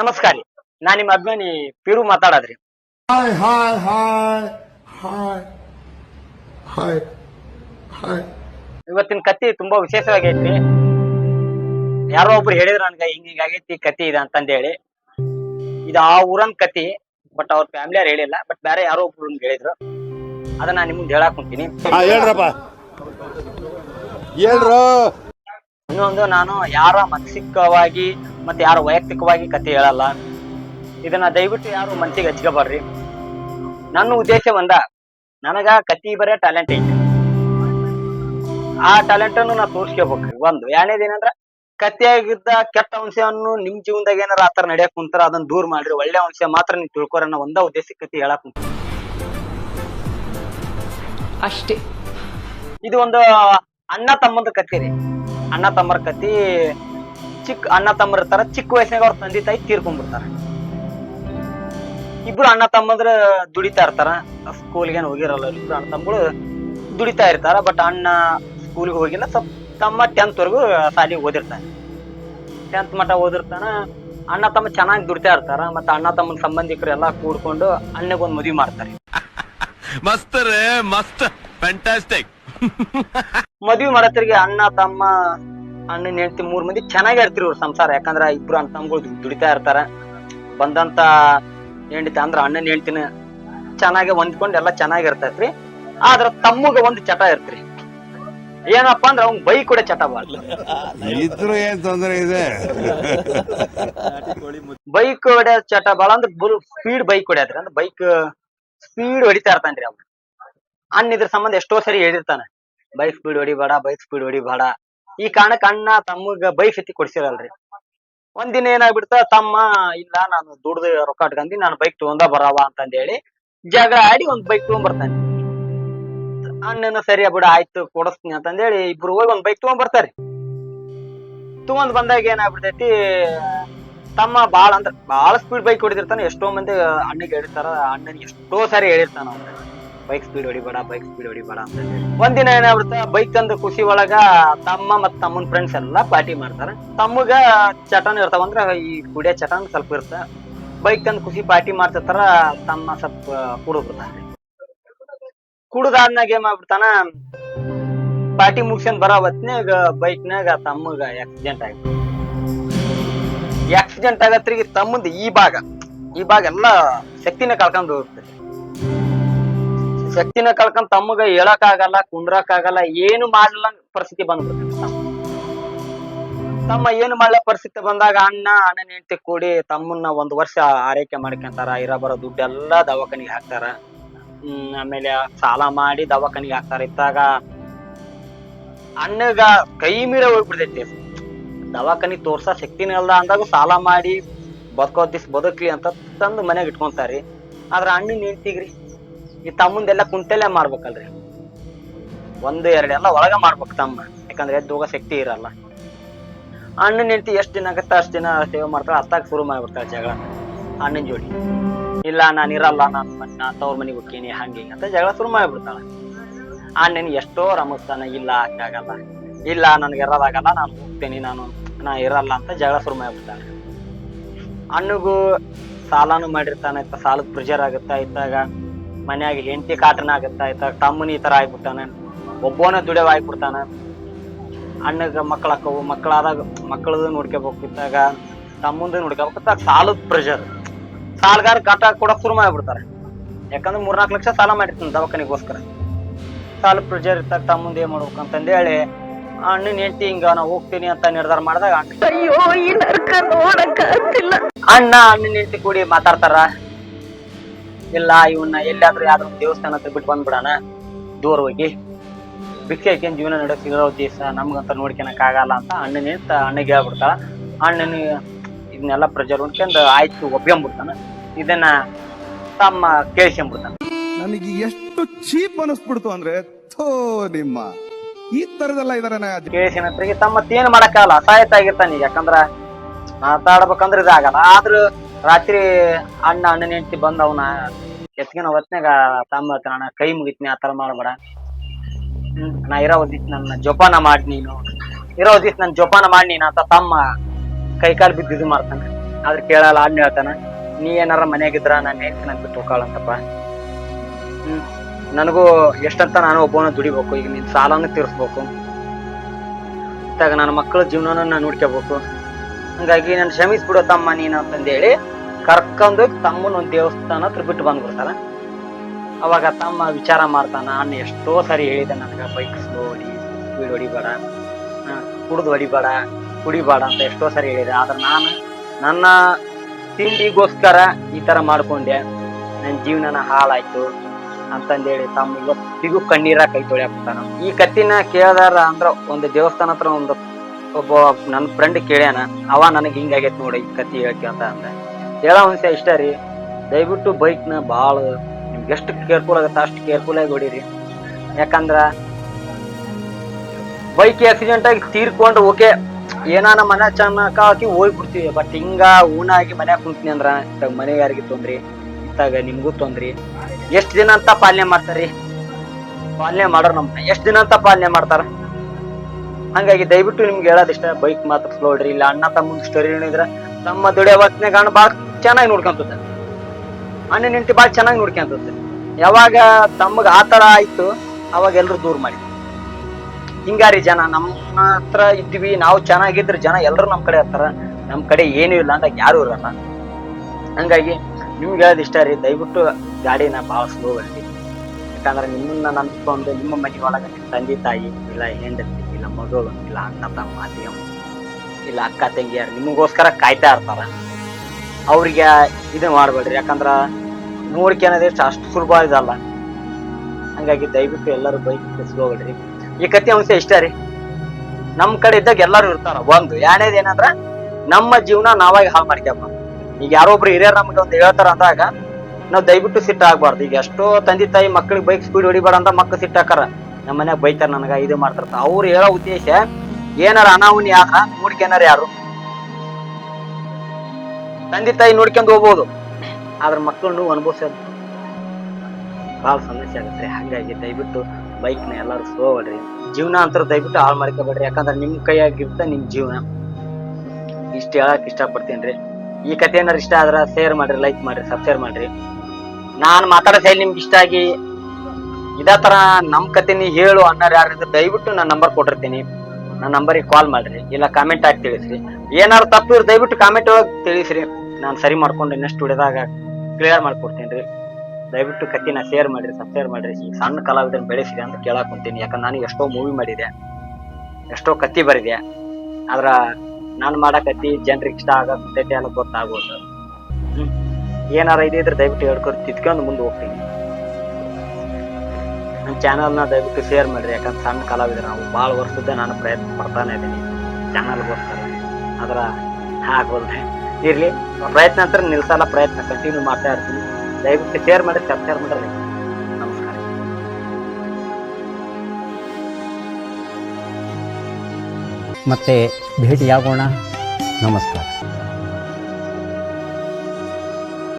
ನಮಸ್ಕಾರ ರೀ. ನಾ ನಿಮ್ಮ ಅಭಿಮಾನಿ ಪಿರು ಮಾತಾಡದ್ರಿ. Hi hi hi hi hi hi ಇವತ್ತಿನ ಕತ್ತಿ ತುಂಬಾ ವಿಶೇಷವಾಗೈತಿ ಯಾರೋ ಒಬ್ರು ಹೇಳಿದ್ರು ನನ್ಗ ಹಿಂಗ ಹಿಂಗ ಆಗೈತಿ ಕತ್ತಿ ಇದೆ ಅಂತಂದೇಳಿ. ಇದು ಆ ಊರನ್ ಕತ್ತಿ ಬಟ್ ಅವ್ರ ಫ್ಯಾಮಿಲಿ ಯಾರು ಹೇಳಿಲ್ಲ ಬಟ್ ಬೇರೆ ಯಾರೋ ಒಬ್ರು ಹೇಳಿದ್ರು. ಅದನ್ನ ನಾನ್ ನಿಮ್ಗೆ ಹೇಳಕ್ ಕುಂತೀನಿ. ಹೇಳ್ರಪ್ಪ. ಹೇಳ್ರು. ಇನ್ನೊಂದು ನಾನು ಯಾರ ಮಾನಸಿಕವಾಗಿ ಮತ್ತೆ ಯಾರ ವೈಯಕ್ತಿಕವಾಗಿ ಕತೆ ಹೇಳಲ್ಲ. ಇದನ್ನ ದಯವಿಟ್ಟು ಯಾರು ಮನ್ಸಿಗೆ ಹಚ್ಕೋಬಾರ್ರಿ. ನನ್ನ ಉದ್ದೇಶ ಒಂದ ನನಗ ಕತಿ ಬರೇ ಟ್ಯಾಲೆಂಟ್ ಐತಿ. ಆ ಟ್ಯಾಲೆಂಟ್ ಅನ್ನು ನಾ ತೋರ್ಸ್ಕೋಬೇಕ್ರಿ. ಒಂದು ಏನಂದ್ರ ಕಥೆಯಾಗಿದ್ದ ಕೆಟ್ಟ ಅಂಶವನ್ನು ನಿಮ್ ಜೀವನದಾಗ ಏನಾರ ಆತರ ನಡೆಯಕ್ ಕುಂತಾರ ಅದನ್ನ ದೂರ ಮಾಡ್ರಿ. ಒಳ್ಳೆ ಅಂಶ ಮಾತ್ರ ನೀವು ತಿಳ್ಕೊರ ಅನ್ನೋ ಒಂದ ಉದ್ದೇಶಕ್ಕೆ ಕಥೆ ಹೇಳಕ್ ಕುಂತ ಅಷ್ಟೇ. ಇದು ಒಂದು ಅಣ್ಣ ತಮ್ಮಂದ ಕತೆ ರೀ. ಅಣ್ಣ ತಮ್ಮರ ಕತಿ ಚಿಕ್ಕ ಅಣ್ಣ ತಮ್ಮರ ಇರ್ತಾರ ಚಿಕ್ಕ ವಯಸ್ಸಿನಾಗ ಅವ್ರ ತಂದೆ ತಾಯಿ ತೀರ್ಕೊಂಡ್ಬಿಡ್ತಾರ. ಇಬ್ರು ಅಣ್ಣ ತಮ್ಮಂದ್ರ ದುಡಿತಾ ಇರ್ತಾರ. ಸ್ಕೂಲ್ಗೆ ಹೋಗಿರಲ್ಲ, ಇಬ್ರು ಅಣ್ಣ ತಮ್ಮಗಳು ದುಡಿತಾ ಇರ್ತಾರ. ಬಟ್ ಅಣ್ಣ ಸ್ಕೂಲ್ಗೆ ಹೋಗಿಲ್ಲ, ಸ್ವಲ್ಪ ತಮ್ಮ ಟೆಂತ್ ವರೆಗೂ ಶಾಲೆಗೆ ಓದಿರ್ತಾನೆ. ಟೆಂತ್ ಮಟ್ಟ ಓದಿರ್ತಾನ. ಅಣ್ಣ ತಮ್ಮ ಚೆನ್ನಾಗಿ ದುಡಿತಾ ಇರ್ತಾರ. ಮತ್ತೆ ಅಣ್ಣ ತಮ್ಮನ ಸಂಬಂಧಿಕರು ಎಲ್ಲಾ ಕೂಡ್ಕೊಂಡು ಅಣ್ಣಗೊಂದು ಮದುವೆ ಮಾಡ್ತಾರೆ. ಮಸ್ತ್ ರೇ ಮಸ್ತ್. ಫ್ಯಾಂಟಾಸ್ಟಿಕ್ ಮದ್ವಿ ಮಾಡತ್ತರಿಗೆ ಅಣ್ಣ ತಮ್ಮ ಅಣ್ಣನ ಹೆಂಡತಿ ಮೂರ್ ಮಂದಿ ಚೆನ್ನಾಗಿ ಇರ್ತಿರಿ ಅವ್ರ ಸಂಸಾರ. ಯಾಕಂದ್ರ ಇಬ್ರು ಅಣ್ಣ ತಮ್ಮಗಳು ದುಡಿತಾ ಇರ್ತಾರ. ಬಂದಂತ ಹೆಂಡತಿ ಅಂದ್ರ ಅಣ್ಣನ ಹೆಂಡತಿನ ಚೆನ್ನಾಗಿ ಹೊಂದ್ಕೊಂಡು ಎಲ್ಲಾ ಚೆನ್ನಾಗಿ ಇರ್ತೈತ್ರಿ. ಆದ್ರ ತಮ್ಮಗ ಒಂದ್ ಚಟ ಇರ್ತ್ರಿ. ಏನಪ್ಪಾ ಅಂದ್ರ ಅವ್ನ್ ಬೈ ಕೂಡ ಚಟ ಬಾಳ ಇದ್ರು ಏನ್ ತೊಂದರೆ ಇದೆ? ಬೈಕ್ ಹೊಡೆಯೋದ್ ಚಟ ಬಾಳ ಅಂದ್ರೆ ಬುಲ್ ಸ್ಪೀಡ್ ಬೈಕ್ ಹೊಡೆಯದ್ರಿ ಅಂದ್ರೆ ಬೈಕ್ ಸ್ಪೀಡ್ ಹೊಡಿತಾ ಇರ್ತಾನ್ರಿ ಅವ್ನು. ಅಣ್ಣ ಇದ್ರ ಸಂಬಂಧ ಎಷ್ಟೋ ಸರಿ ಹೇಳಿರ್ತಾನೆ. ಬೈಕ್ ಸ್ಪೀಡ್ ಹೊಡಿಬೇಡ ಬೈಕ್ ಸ್ಪೀಡ್ ಹೊಡಿಬೇಡ. ಈ ಕಾರಣಕ್ಕೆ ಅಣ್ಣ ತಮ್ಮಗ ಬೈಕ್ ಎತ್ತಿ ಕೊಡ್ಸಿರಲ್ರಿ. ಒಂದಿನ ಏನಾಗ್ಬಿಡ್ತ, ತಮ್ಮ, ಇಲ್ಲ, ನಾನು ದುಡ್ದು ರೊಕ್ಕ ಇಟ್ಕೊಂಡಿ ನಾನು ಬೈಕ್ ತಗೊಂಡ ಬರವ ಅಂತಂದ ಹೇಳಿ ಜಗಳ ಆಡಿ ಒಂದ್ ಬೈಕ್ ತಗೊಂಡ್ ಬರ್ತಾನೆ ಅಣ್ಣನ ಸರಿ ಬಿಡ ಆಯ್ತು, ಕೊಡಿಸ್ತೀನಿ ಅಂತಂದೇಳಿ ಇಬ್ರು ಹೋಗಿ ಒಂದ್ ಬೈಕ್ ತಗೊಂಡ್ ಬರ್ತಾರೆ ತಗೊಂಡ್ ಬಂದಾಗ ಏನಾಗ್ಬಿಡ್ತೈತಿ ತಮ್ಮ ಬಾಳ ಅಂದ್ರ ಬಾಳ ಸ್ಪೀಡ್ ಬೈಕ್ ಹೊಡಿದಿರ್ತಾನೆ, ಎಷ್ಟೋ ಮಂದಿ ಅಣ್ಣಗೆ ಹೇಳಿರ್ತಾರ, ಅಣ್ಣನ್ ಎಷ್ಟೋ ಸಾರಿ ಹೇಳಿರ್ತಾನ ಅವ್ನ. ಬೈಕ್ ಸ್ಪೀಡ್ ಹೊಡಿಬೇಡ ಬೈಕ್ ಸ್ಪೀಡ್ ಹೊಡಿಬೇಡ ಅಂತ ಒಂದಿನ ಏನಾಗ್ಬಿಡ್ತ ಬೈಕ್ ತಂದು ಖುಷಿ ಒಳಗ ತಮ್ಮ ಮತ್ ತಮ್ಮನ್ ಫ್ರೆಂಡ್ಸ್ ಎಲ್ಲಾ ಪಾರ್ಟಿ ಮಾಡ್ತಾರ. ತಮ್ಮಗ ಚಟನ್ ಇರ್ತಾವ ಅಂದ್ರ ಈ ಕುಡಿಯೋ ಚಟನ್ ಸ್ವಲ್ಪ ಇರ್ತ. ಬೈಕ್ ತಂದು ಖುಷಿ ಪಾರ್ಟಿ ಮಾಡ್ತಿರ್ತಾರ, ತಮ್ಮ ಸ್ವಲ್ಪ ಕುಡಿದ್ ಬಿಡ್ತಾನೆ ಕುಡ್ದಾದ್ನಾಗ ಏನ್ ಮಾಡ್ಬಿಡ್ತಾನ ಪಾರ್ಟಿ ಮುಗಿಸ್ಕೊಂಡ್ ಬರೋ ಹೊತ್ನ್ಯಾಗ ಬೈಕ್ನಾಗ ತಮ್ಮಗ ಆಕ್ಸಿಡೆಂಟ್ ಆಗಿ. ಆಕ್ಸಿಡೆಂಟ್ ಆಗತ್ರಿಗೆ ತಮ್ಮಂದು ಈ ಭಾಗ. ಈ ಭಾಗ ಎಲ್ಲ ಶಕ್ತಿನ ಕಳ್ಕೊಂಡು ಹೋಗ್ತದೆ. ಶಕ್ತಿನ ಕಳ್ಕೊಂಡ್ ತಮ್ಮಗ ಹೇಳಕ್ ಆಗಲ್ಲ ಕುಂದ್ರಕ್ ಆಗಲ್ಲ ಏನು ಮಾಡಲ್ಲ ಪರಿಸ್ಥಿತಿ ಬಂದ್ಬಿಡುತ್ತೆ ತಮ್ಮ. ಏನು ಮಾಡ್ಲ ಪರಿಸ್ಥಿತಿ ಬಂದಾಗ ಅಣ್ಣ, ಅಣ್ಣನ ಹೆಂಡತಿ ಕೂಡಿ ತಮ್ಮನ್ನ ಒಂದ್ ವರ್ಷ ಆರೈಕೆ ಮಾಡ್ಕೊಂತಾರ, ಇರ ಬರೋ ದುಡ್ಡೆಲ್ಲ ದವಾಖಾನಿಗೆ ಹಾಕ್ತಾರ. ಹ್ಮ್, ಆಮೇಲೆ ಸಾಲ ಮಾಡಿ ದವಾಖಾನಿಗೆ ಹಾಕ್ತಾರ. ಇತ್ತಾಗ ಅಣ್ಣಗ ಕೈ ಮೀರ ಹೋಗ್ಬಿಡ್ತೈತಿ. ದವಾಖಾನಿಗ್ ತೋರ್ಸ ಶಕ್ತಿನೇ ಅಲ್ದ ಅಂದಾಗ ಸಾಲ ಮಾಡಿ ಬದುಕೋ ದಿಸ್ ಬದುಕ್ಲಿ ಅಂತ ತಂದು ಮನೆಗೆ ಇಟ್ಕೊಂತಾರಿ. ಆದ್ರ ಅಣ್ಣ ಹೆಂಡ್ತಿಗ್ರಿ, ಈ ತಮ್ಮಂದೆಲ್ಲ ಕುಂತಲ್ಲೇ ಮಾಡ್ಬೇಕಲ್ರಿ. ಒಂದು, ಎರಡು ಎಲ್ಲ ಒಳಗ ಮಾಡ್ಬೇಕು ತಮ್ಮ. ಯಾಕಂದ್ರೆ ಎದ್ದು ಹೋಗೋ ಶಕ್ತಿ ಇರಲ್ಲ. ಅಣ್ಣನ ಹೆಂಡ್ತಿ ಎಷ್ಟು ದಿನ ಆಗತ್ತ ಅಷ್ಟು ದಿನ ಸೇವೆ ಮಾಡ್ತಾಳೆ ಅತ್ತಾಗ ಶುರು ಮಾಡಿಬಿಡ್ತಾಳೆ ಜಗಳ. ಅಣ್ಣನ ಜೋಡಿ. ಇಲ್ಲ, ನಾನು ಇರಲ್ಲ, ನಾನು ತವ್ರ ಮನೆಗೆ ಹೋಗ್ತೀನಿ, ಹಂಗೆ ಹಿಂಗೆ ಅಂತ ಜಗಳ ಶುರು ಮಾಡ್ಬಿಡ್ತಾಳೆ. ಅಣ್ಣನ ಎಷ್ಟೋ ರಮಿಸ್ತಾನೆ ಇಲ್ಲ ಅಷ್ಟಾಗಲ್ಲ ಇಲ್ಲ, ನನ್ಗೆ ಇರೋದಾಗಲ್ಲ ನಾನು ಹೋಗ್ತೀನಿ, ನಾನು ನಾ ಇರಲ್ಲ ಅಂತ ಜಗಳ ಶುರು ಮಾಡ್ಬಿಡ್ತಾನೆ ಅಣ್ಣಗೂ ಸಾಲನು ಮಾಡಿರ್ತಾನೆ ಆಯ್ತಾ ಸಾಲದ ಪ್ರೆಷರ್ ಆಗುತ್ತಾ ಇದ್ದಾಗ, ಮನ್ಯಾಗ ಹೆಂಡತಿ ಕಾಟನ ಆಗುತ್ತಾ ಇದ್ದಾಗ, ತಮ್ಮನ ಈ ತರ ಆಗ್ಬಿಡ್ತಾನೆ ಒಬ್ಬನ ದುಡಿಯವ ಆಗ್ಬಿಡ್ತಾನೆ. ಅಣ್ಣಗ ಮಕ್ಕಳಕ್ಕವು ಮಕ್ಕಳಾದಾಗ ಮಕ್ಕಳದು ನೋಡ್ಕೋಬೇಕು ಇದ್ದಾಗ, ತಮ್ಮಂದು ನೋಡ್ಕೋಬೇಕು ಸಾಲದ ಪ್ರೆಷರ್ ಸಾಲಗಾರ ಕಾಟ ಕೊಡಕ್ ಶುರು ಮಾಡ್ಬಿಡ್ತಾರೆ. ಯಾಕಂದ್ರೆ ಮೂರ್ನಾಲ್ಕು ಲಕ್ಷ ಸಾಲ ಮಾಡಿರ್ತಾನೆ ದವಾಖಾನಿಗೋಸ್ಕರ. ಸಾಲ ಪ್ರೆಷರ್ ಇದ್ದಾಗ ತಮ್ಮಂದು ಏನ್ ಮಾಡ್ಬೇಕು ಅಂತಂದೇಳಿ ಅಣ್ಣನ ಹೆಂಡತಿ ಹಿಂಗ ನಾ ಹೋಗ್ತೀನಿ ಅಂತ ನಿರ್ಧಾರ ಮಾಡಿದಾಗ ಅಯ್ಯೋ ಈ ನರ್ಕ ನೋಡಕ್ಕಾಗ್ತಿಲ್ಲ ಅಣ್ಣ ಅಣ್ಣನ ಹೆಂಡತಿ ಕೂಡಿ ಮಾತಾಡ್ತಾರ. ಇಲ್ಲ ಇವನ್ನ ಎಲ್ಲಾದ್ರೂ ಯಾವ್ದೋ ಒಂದ್ ದೇವಸ್ಥಾನ ಹತ್ರ ಬಿಟ್ಟು ಬಂದ್ಬಿಡಣ. ದೂರ ಹೋಗಿ. ಭಿಕ್ಷೆ ಹಾಕ್ಯಂಡ್ ಜೀವನ ನಡೆಸಿ ಇರೋ ದಿವಸ ನಮ್ಗಂತ ನೋಡ್ಕೊಳಕ್ ಆಗಲ್ಲ ಅಂತ ಅಣ್ಣನ ಹೆಂಡ್ತ ಅಣ್ಣಗೆ ಹೇಳ್ಬಿಡ್ತಾಳ. ಅಣ್ಣನ ಇದನ್ನೆಲ್ಲ ಪ್ರೆಜರ್ ಉಣ್ಕೊಂಡು ಆಯ್ತು ಒಬ್ಬಿಡ್ತಾನ ಇದನ್ನ ತಮ್ಮ ಕೇಳಿಸ್ಕೊಂಡ್ಬಿಡ್ತಾನ. ನನಗೆ ಎಷ್ಟು ಚೀಪ್ ಅನಿಸ್ಬಿಡ್ತು ಅಂದ್ರೆ ಥೋ ನಿಮ್ಮ ಈ ತರದೆಲ್ಲ ಇದಾರೆ ತಮ್ಮ ಏನ್ ಮಾಡಕ್ಕಾಗಲ್ಲ ಅಸಹಾಯತ ಆಗಿರ್ತಾನೆ ಈಗ. ಯಾಕಂದ್ರ ಮಾತಾಡ್ಬೇಕಂದ್ರ ಇದಾಗಲ್ಲ. ಆದ್ರೂ ರಾತ್ರಿ ಅಣ್ಣ ಅಣ್ಣನ ಹೆಂಡತಿ ಬಂದ ಅವನ ಎತ್ಕಿನ ಹೊತ್ನಾಗ ತಮ್ಮ ಅಣ್ಣ ಕೈ ಮುಗಿತೀನಿ ಆ ಥರ ಮಾಡಬೇಡ. ನಾ ಇರೋ ಒಂದಿತ್ತು ನನ್ನ ಜೋಪಾನ ಮಾಡಿ ನೀನು. ಇರೋ ಒಂದಿತ್ತು ನನ್ನ ಜೋಪಾನ ಮಾಡಿ ನೀನು ಅಂತ ತಮ್ಮ ಕೈ ಕಾಲು ಬಿದ್ದು ಇದು ಮಾಡ್ತಾನೆ. ಆದ್ರೆ ಕೇಳಲ್ಲ ಅಣ್ಣ ಹೇಳ್ತಾನ, ನೀ ಏನಾರ ಮನೆಯಾಗಿದ್ರ ನಾನು ಅಂತ ಬಿಟ್ಟು ಹೋಗಾಳಂತಪ್ಪ ಹ್ಮ್. ನನಗೂ ಎಷ್ಟಂತ ನಾನು ಒಬ್ಬನ ದುಡಿಬೇಕು, ಈಗ ನಿನ್ ಸಾಲನ ತೀರಿಸ್ಬೇಕು. ಇತ್ತಾಗ ನನ್ನ ಮಕ್ಕಳ ಜೀವನನ ನಾನು ನೋಡ್ಕೋಬೇಕು. ಹಂಗಾಗಿ ನಾನು ಬಿಡೋ ತಮ್ಮ ನೀನು ಅಂತಂದೇಳಿ ಕರ್ಕೊಂಡು ತಮ್ಮನ ಒಂದು ದೇವಸ್ಥಾನ ಹತ್ರ ಬಿಟ್ಟು ಬಂದ್ಬಿಡ್ತಾನ ಅವಾಗ ತಮ್ಮ ವಿಚಾರ ಮಾಡ್ತಾನ ಅಣ್ಣ ಎಷ್ಟೋ ಸರಿ ಹೇಳಿದೆ ನನಗೆ ಬೈಕ್ ಸ್ಲೋ ಹೊಡಿ ಸ್ಪೀಡ್ ಹೊಡಿಬೇಡ ಕುಡ್ದು ಹೊಡಿಬೇಡ, ಕುಡಿಬೇಡ ಅಂತ ಎಷ್ಟೋ ಸರಿ ಹೇಳಿದೆ. ಆದ್ರೆ ನಾನು ನನ್ನ ತಿಂಡಿಗೋಸ್ಕರ ಈ ತರ ಮಾಡ್ಕೊಂಡೆ. ನನ್ನ ಜೀವನನ ಹಾಳಾಯ್ತು. ಅಂತಂದೇಳಿ ತಮ್ಮ ಇವತ್ತಿಗೂ ಕಣ್ಣೀರ ಕೈ ತೊಳ್ಯಾಕ್ತಾನ ಈ ಕತ್ತಿನ ಕೇಳದಾರ ಅಂದ್ರ ಒಂದು ದೇವಸ್ಥಾನ ಹತ್ರ ಒಂದು ಒಬ್ಬ ನನ್ನ ಫ್ರೆಂಡ್ ಕೇಳ್ಯಾನ, ಅವ ನನಗೆ ಹಿಂಗಾಗೈತ್ ನೋಡಿ ಈ ಕತ್ತಿ ಹೇಳಕ್ಕೆ ಅಂತ ಅಂದ. ಹೇಳೋ ವಿಷಯ ಇಷ್ಟ ರೀ, ದಯವಿಟ್ಟು ಬೈಕ್ನ ಭಾಳ ನಿಮ್ಗೆ ಎಷ್ಟು ಕೇರ್ಫುಲ್ ಆಗುತ್ತೆ ಅಷ್ಟು ಕೇರ್ಫುಲ್ ಆಗಿ ಹೊಡೀರಿ. ಯಾಕಂದ್ರ ಬೈಕ್ ಆಕ್ಸಿಡೆಂಟ್ ಆಗಿ ತೀರ್ಕೊಂಡು ಓಕೆ, ಏನಾನ ಮನೆ ಚೆನ್ನಾಕ ಹಾಕಿ ಹೋಗ್ಬಿಡ್ತೀವಿ. ಬಟ್ ಹಿಂಗ ಊನಾಗಿ ಮನ್ಯಾಗ ಕುಂತೀನಿ ಅಂದ್ರ ಇತ್ತಾಗ ಮನೆಗಾರಿಗೆ ತೊಂದ್ರಿ ಇತ್ತಾಗ ನಿಮ್ಗೂ ತೊಂದ್ರಿ. ಎಷ್ಟ್ ದಿನ ಅಂತ ಪಾಲನೆ ಮಾಡ್ತಾರಿ? ಪಾಲನೆ ಮಾಡೋರ್ ನಮ್ಮ ಎಷ್ಟ್ ದಿನ ಅಂತ ಪಾಲನೆ ಮಾಡ್ತಾರ? ಹಂಗಾಗಿ ದಯವಿಟ್ಟು ನಿಮ್ಗೆ ಹೇಳೋದಿಷ್ಟ ಬೈಕ್ ಮಾತ್ರ ಸ್ಲೋ ಹೊಡ್ರಿ ಇಲ್ಲ ಅಣ್ಣ ತಮ್ಮ ಸ್ಟೋರಿ ಹೇಳಿದ್ರ ತಮ್ಮ ದುಡಿಯೋ ಹೊತ್ನ್ಯಾಗ ಅಣ್ಣ ಭಾಳ ಚೆನ್ನಾಗಿ ನೋಡ್ಕೊಂತದ ಅಣ್ಣ ನಿಂತಿ ಭಾಳ ಚೆನ್ನಾಗಿ ನೋಡ್ಕೊಂತದೆ ಯಾವಾಗ ತಮ್ಗೆ ಆ ಥರ ಆಯಿತು, ಅವಾಗ ಎಲ್ಲರೂ ದೂರ ಮಾಡಿ. ಹಿಂಗಾರಿ ಜನ, ನಮ್ಮ ಹತ್ರ ಇದ್ವಿ, ನಾವು ಚೆನ್ನಾಗಿದ್ರೆ ಜನ ಎಲ್ಲರೂ ನಮ್ಮ ಕಡೆ ಇರ್ತಾರ ನಮ್ಮ ಕಡೆ ಏನೂ ಇಲ್ಲ ಅಂತ ಯಾರು ಇರಲ್ಲ. ಹಂಗಾಗಿ ನಿಮ್ಗೆ ಹೇಳೋದು ಇಷ್ಟ ರೀ, ದಯವಿಟ್ಟು ಗಾಡಿನ ಭಾಳ ಸ್ಲೋ ಹೊಡ್ರಿ ಯಾಕಂದ್ರೆ ನಿಮ್ಮನ್ನ ನಂಬಿಕೊಂಡು ನಿಮ್ಮ ಮನೆ ಒಳಗೆ ನಿಮ್ಮ ತಂದೆ ತಾಯಿ ಇಲ್ಲ ಹೆಂಡತಿ ಇಲ್ಲ ಮಗಳು ಇಲ್ಲ ಅಣ್ಣ ತಮ್ಮ ಅತ್ತಿಗೆಮ್ಮ ಇಲ್ಲ ಅಕ್ಕ ತಂಗಿಯಾರು ನಿಮಗೋಸ್ಕರ ಕಾಯ್ತಾ ಇರ್ತಾರ. ಅವ್ರಿಗೆ ಇದು ಮಾಡ್ಬೇಡ್ರಿ. ಯಾಕಂದ್ರೆ ಎಷ್ಟು ಅಷ್ಟು ಸುಲಭ ಇದಲ್ಲ. ಹಂಗಾಗಿ ದಯವಿಟ್ಟು ಎಲ್ಲರೂ ಬೈಕ್ ಸ್ಲೋ ಬಿಡ್ರಿ ಈ ಕತ್ತಿ ಅಂಶ ಇಷ್ಟ ರೀ. ನಮ್ಮ ಕಡೆ ಇದ್ದಾಗ ಎಲ್ಲರೂ ಇರ್ತಾರ. ಒಂದು, ಎರಡನೇದು ಏನಂದ್ರ ನಮ್ಮ ಜೀವನ ನಾವಾಗಿ ಹಾಳು ಮಾಡ್ಕ್ಯಪ್ಪ. ಈಗ ಯಾರೋ ಒಬ್ರು ಹಿರಿಯರ್ ನಮ್ಗೆ ಒಂದು ಹೇಳ್ತಾರ ಅಂದಾಗ ನಾವ್ ದಯವಿಟ್ಟು ಸಿಟ್ಟ ಆಗ್ಬಾರ್ದು. ಈಗ ಎಷ್ಟೋ ತಂದೆ ತಾಯಿ ಮಕ್ಳಿಗೆ ಬೈಕ್ ಸ್ಪೀಡ್ ಹೊಡಿಬೇಡ ಅಂತ ಮಕ್ಳು ಸಿಟ್ಟು ಹಾಕಾರ ನಮ್ಮ ಮನ್ಯಾಗ ಬೈತಾರ ನನಗ, ಇದು ಮಾಡ್ತಾರ ಅವ್ರು ಹೇಳೋ ಉದ್ದೇಶ, ಏನಾರ ಅನಾಹುನಿ ಆದ್ರ ನೋಡ್ಕೊನಾರ ಯಾರು? ತಂದೆ ತಾಯಿ ನೋಡ್ಕೊಂಡು ಹೋಗ್ಬೋದು. ಆದ್ರ ಮಕ್ಕಳನ್ನು ಅನುಭವಿಸೋದು ಭಾಳ ಸಮಸ್ಯೆ ಆಗುತ್ತೆ. ಹಾಗಾಗಿ ದಯವಿಟ್ಟು ಬೈಕ್ನ ಎಲ್ಲರೂ ಹೊಡ್ರಿ ಜೀವನ ಅಂತ ದಯವಿಟ್ಟು ಹಾಳು ಮಾಡ್ಕೋಬೇಡ್ರಿ. ಯಾಕಂದ್ರೆ ನಿಮ್ ಕೈಯಾಗಿರ್ತ ನಿಮ್ ಜೀವನ. ಇಷ್ಟ ಹೇಳಕ್ ಇಷ್ಟಪಡ್ತೀನಿ ರೀ ಈ ಕಥೆ ಏನಾರು ಇಷ್ಟ ಆದ್ರ ಶೇರ್ ಮಾಡ್ರಿ ಲೈಕ್ ಮಾಡ್ರಿ ಸಬ್ಸ್ಕ್ರೈಬ್ ಮಾಡ್ರಿ. ನಾನ್ ಮಾತಾಡೋ ಶೈಲಿ ನಿಮ್ಗೆ ಇಷ್ಟ ಆಗಿ ಇದೇ ತರ ನಮ್ ಕತೆನಿ ಹೇಳು ಅನ್ನೋರು ಯಾರಿದ್ರೆ ದಯವಿಟ್ಟು ನನ್ನ ನಂಬರ್ ಕೊಟ್ಟಿರ್ತೀನಿ. ನನ್ನ ನಂಬರಿಗೆ ಕಾಲ್ ಮಾಡ್ರಿ. ಇಲ್ಲ ಕಾಮೆಂಟ್ ಹಾಕಿ ತಿಳಿಸ್ರಿ. ಏನಾರು ತಪ್ಪು ಇದ್ರೆ ದಯವಿಟ್ಟು ಕಾಮೆಂಟ್ ಒಳಗೆ ತಿಳಿಸ್ರಿ. ನಾನು ಸರಿ ಮಾಡ್ಕೊಂಡು ನೆಕ್ಸ್ಟ್ ಉಳಿದಾಗ ಕ್ಲಿಯರ್ ಮಾಡ್ಕೊಡ್ತೀನಿ ರೀ. ದಯವಿಟ್ಟು ಕತ್ತಿನ ಶೇರ್ ಮಾಡ್ರಿ ಸಬ್ಸ್ಕ್ರೈಬ್ ಮಾಡ್ರಿ. ಈ ಸಣ್ಣ ಕಲಾವಿದನ್ ಬೆಳೆಸಿದೆ ಅಂತ ಕೇಳಕ್ ಕುಂತೀನಿ. ಯಾಕಂದ್ರೆ ನಾನು ಎಷ್ಟೋ ಮೂವಿ ಮಾಡಿದೆ. ಎಷ್ಟೋ ಕತ್ತಿ ಬರಿದೆ. ಆದ್ರ ನಾನು ಮಾಡೋ ಕತ್ತಿ ಜನರಿಗೆ ಇಷ್ಟ ಆಗತೈತೆ ಗೊತ್ತಾಗ್ಬೋದು ಗೊತ್ತಾಗೋದು. ಹ್ಮ್ ಇದೆ ಇದ್ರೆ ದಯವಿಟ್ಟು ಹೇಳ್ಕೊಂಡು, ತಿದ್ಕೊಂಡು ಮುಂದೆ ಹೋಗ್ತೀನಿ. ನನ್ನ ಚಾನಲ್ನ ದಯವಿಟ್ಟು ಶೇರ್ ಮಾಡ್ರಿ, ಯಾಕಂದ್ರೆ ಸಣ್ಣ ಕಲಾವಿದ್ರು ನಾವು. ಭಾಳ ವರ್ಷದ ನಾನು ಪ್ರಯತ್ನ ಪಡ್ತಾನೆ ಇದ್ದೀನಿ ಚಾನಲ್ಗೋಸ್ಕರ ಅದರ ಆಗೋಲ್ದೆ ಇರಲಿ, ಪ್ರಯತ್ನ ಅಂತ ನಿಲ್ಸಲ್ಲ, ಪ್ರಯತ್ನ ಕಂಟಿನ್ಯೂ ಮಾಡ್ತಾ ಇರ್ತೀನಿ. ದಯವಿಟ್ಟು ಶೇರ್ ಮಾಡಿ ಸಬ್ಸ್ಕ್ರೈಬ್ ಮಾಡ್ರಿ. ನಮಸ್ಕಾರ. ಮತ್ತೆ ಭೇಟಿಯಾಗೋಣ. ನಮಸ್ಕಾರ.